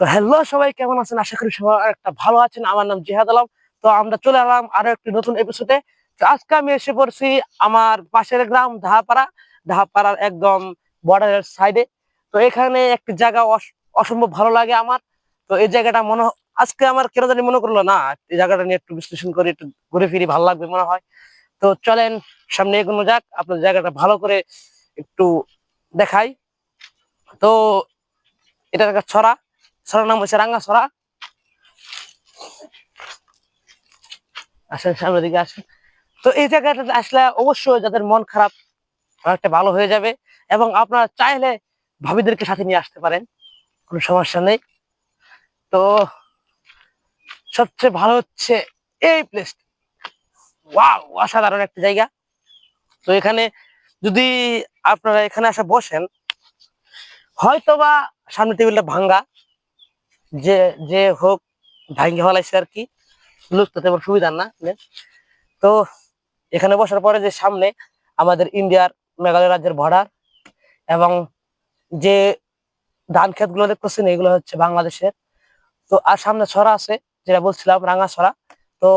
তো হ্যালো সবাই, কেমন আছেন? আশা করি সবাই একটা ভালো আছেন। আমার নাম জিহাদ আলম। তো আমরা চলে এলাম আরও একটি নতুন এপিসোডে তো আজকে আমি এসে পড়ছি আমার পাশের গ্রাম ধাপাড়া ধাপাড়ার একদম বর্ডারের সাইডে তো এখানে একটি জায়গা অস- অসম্ভব ভালো লাগে আমার। তো এই জায়গাটা মনে আজকে আমার কেন জানি মনে করল না। এই জায়গাটা নিয়ে একটু বিশ্লেষণ করে, একটু ঘুরে ফিরি, ভালো লাগবে মনে হয়। তো চলেন, সামনে এগোনো যাক। আপনার জায়গাটা ভালো করে একটু দেখাই। তো এটা একটা ছড়া। ছড়ার নাম হচ্ছে রাঙ্গা ছড়া আসেন, সামনের দিকে আসেন। তো এই জায়গাটাতে আসলে অবশ্যই যাদের মন খারাপ, অনেকটা ভালো হয়ে যাবে এবং আপনারা চাইলে ভাবিদেরকে সাথে নিয়ে আসতে পারেন, কোনো সমস্যা নেই। তো সবচেয়ে ভালো হচ্ছে এই প্লেস ওয়াও অসাধারণ একটা জায়গা। তো এখানে যদি আপনারা এখানে আসে বসেন, হয়তোবা সামনে টেবিলটা ভাঙ্গা। যে যে হোক, ভাঙ্গে ফেলাইছে আর কি। তো তেমন সুবিধা না তো এখানে বসার পরে যে সামনে আমাদের ইন্ডিয়ার মেঘালয় রাজ্যের বর্ডার এবং যে ধান ক্ষেতগুলো দেখতেছেন, এগুলো হচ্ছে বাংলাদেশের। তো আর সামনে ছড়া আছে, যেটা বলছিলাম, রাঙা ছড়া। তো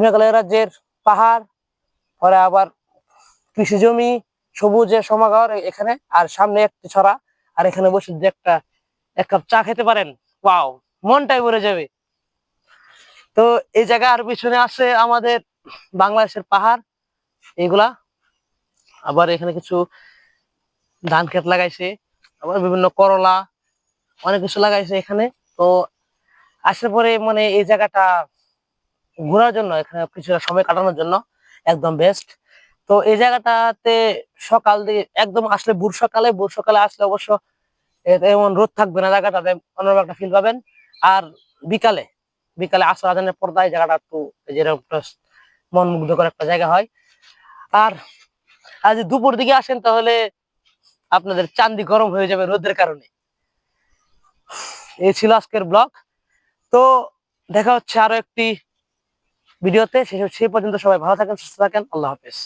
মেঘালয় রাজ্যের পাহাড়, পরে আবার কৃষি জমি, সবুজে সমাগর এখানে, আর সামনে একটি ছড়া। আর এখানে বসে যে একটা, এক কাপ চা খেতে পারেন ওয়াও মনটাই ভরে যাবে। তো এই জায়গার পিছনে আছে আমাদের বাংলাদেশের পাহাড়। এইগুলা আবার এখানে কিছু ধান ক্ষেত লাগাইছে। আবার বিভিন্ন করলা, অনেক কিছু লাগাইছে এখানে। তো আসার পরে মানে এই জায়গাটা ঘোরার জন্য, এখানে কিছুটা সময় কাটানোর জন্য একদম বেস্ট তো এই জায়গাটাতে সকাল দিয়ে একদম আসলে ভোর সকালে ভোর সকালে আসলে অবশ্য এমন রোদ থাকবে না জায়গাটাতে অন্যরকম একটা ফিল পাবেন। আর বিকালে বিকালে আসর, আজানের পর্দায় জায়গাটা একটু যেরকম মন মুগ্ধকর একটা জায়গা হয়। আর যদি দুপুর দিকে আসেন তাহলে আপনাদের চান্দি গরম হয়ে যাবে রোদের কারণে। এই ছিল আজকের ব্লগ তো দেখা হচ্ছে আরও একটি ভিডিওতে। সে পর্যন্ত সবাই ভালো থাকেন, সুস্থ থাকেন। আল্লাহ হাফেজ।